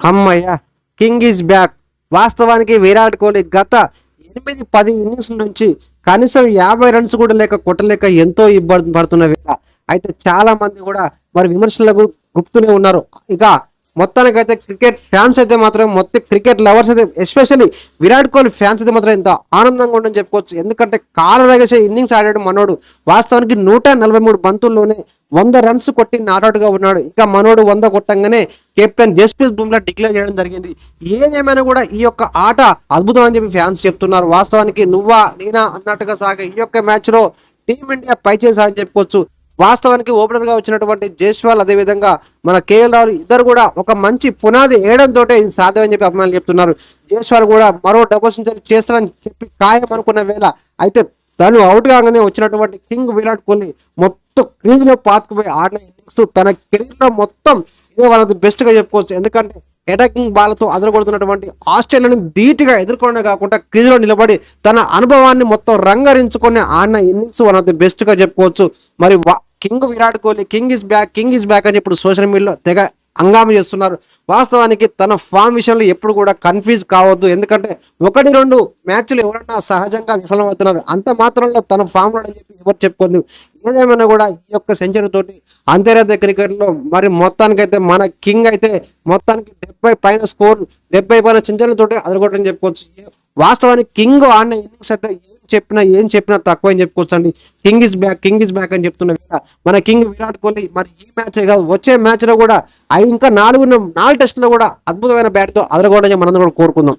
అమ్మయ్య king is back వాస్తవానికి విరాట్ కోహ్లీ గత ఎనిమిది పది ఇన్నింగ్స్ నుంచి కనీసం యాభై రన్స్ కూడా లేక కొట్టలేక ఎంతో ఇబ్బంది పడుతున్న వేళ. అయితే చాలా మంది కూడా మరి విమర్శలకు గుప్తూనే ఉన్నారు. ఇక మొత్తానికైతే క్రికెట్ ఫ్యాన్స్ అయితే మాత్రం మొత్తం క్రికెట్ లవర్స్ అయితే ఎస్పెషల్లీ విరాట్ కోహ్లీ ఫ్యాన్స్ అయితే మాత్రం ఎంత ఆనందంగా ఉండని చెప్పుకోవచ్చు. ఎందుకంటే కాలు రగేసే ఇన్నింగ్స్ ఆడాడు మనోడు. వాస్తవానికి నూట నలభై మూడు బంతుల్లోనే వంద రన్స్ కొట్టి నాటౌట్గా ఉన్నాడు. ఇక మనోడు వంద కొట్టంగానే కెప్టెన్ జస్ప్రీత్ బుమ్లా డిక్లేర్ చేయడం జరిగింది. ఏదేమైనా కూడా ఈ యొక్క ఆట అద్భుతం అని చెప్పి ఫ్యాన్స్ చెప్తున్నారు. వాస్తవానికి నువ్వా నేనా అన్నట్టుగా సాగే ఈ యొక్క మ్యాచ్లో టీమిండియా పై చేసా అని చెప్పుకోవచ్చు. వాస్తవానికి ఓపెనర్గా వచ్చినటువంటి జైస్వాల్ అదేవిధంగా మన కేఎల్ రాహుల్ ఇద్దరు కూడా ఒక మంచి పునాది వేయడంతో ఇది సాధ్యమని చెప్పి అభిమానులు చెప్తున్నారు. జైస్వాల్ కూడా మరో డబుల్ సెంచరీ చేస్తారని చెప్పి ఖాయం అనుకున్న వేళ అయితే తను అవుట్ కాగానే వచ్చినటువంటి కింగ్ విరాట్ కోహ్లీ మొత్తం క్రీజ్లో పాతుకుపోయి ఆడిన ఇన్నింగ్స్ తన కెరీర్లో మొత్తం ఇదే వాళ్ళది బెస్ట్గా చెప్పుకోవచ్చు. ఎందుకంటే అటాకింగ్ బాల్తో అదరగొడుతున్నటువంటి ఆస్ట్రేలియాని ధీటుగా ఎదుర్కొనే కాకుండా క్రీజ్లో నిలబడి తన అనుభవాన్ని మొత్తం రంగరించుకొని ఆడిన ఇన్నింగ్స్ వన్ ఆఫ్ ది బెస్ట్గా చెప్పుకోవచ్చు. మరి వా- king Virat Kohli king is back king is back అని ఇప్పుడు సోషల్ మీడియాలో తెగ హంగామా చేస్తున్నారు. వాస్తవానికి తన ఫామ్ విషయంలో ఎప్పుడు కూడా కన్ఫ్యూజ్ కావద్దు. ఎందుకంటే ఒకటి రెండు మ్యాచ్లు ఎవరన్నా సహజంగా విఫలమవుతున్నారు. అంత మాత్రంలో తన ఫామ్ అని చెప్పి ఎవరు చెప్పుకోండి ఏదేమైనా కూడా ఈ యొక్క సెంచరీ తోటి అంతర్జాతీయ క్రికెట్లో మరి మొత్తానికైతే మన కింగ్ అయితే మొత్తానికి డెబ్బై పైన స్కోర్ డెబ్బై పైన సెంచరీలతోటి అదరగొట్టని చెప్పుకోవచ్చు. వాస్తవానికి కింగ్ ఆడిన ఇన్నింగ్స్ అయితే ఏం చెప్పినా ఏం చెప్పినా తక్కువ అని చెప్పుకోవచ్చు అండి king is back king is back అని చెప్తున్న మన కింగ్ విరాట్ కోహ్లీ మరి ఈ మ్యాచ్ కాదు వచ్చే మ్యాచ్లో కూడా ఆ ఇంకా నాలుగు నాలుగు టెస్టులో కూడా అద్భుతమైన బ్యాట్తో అదరగొట్టని మనం కూడా కోరుకుందాం.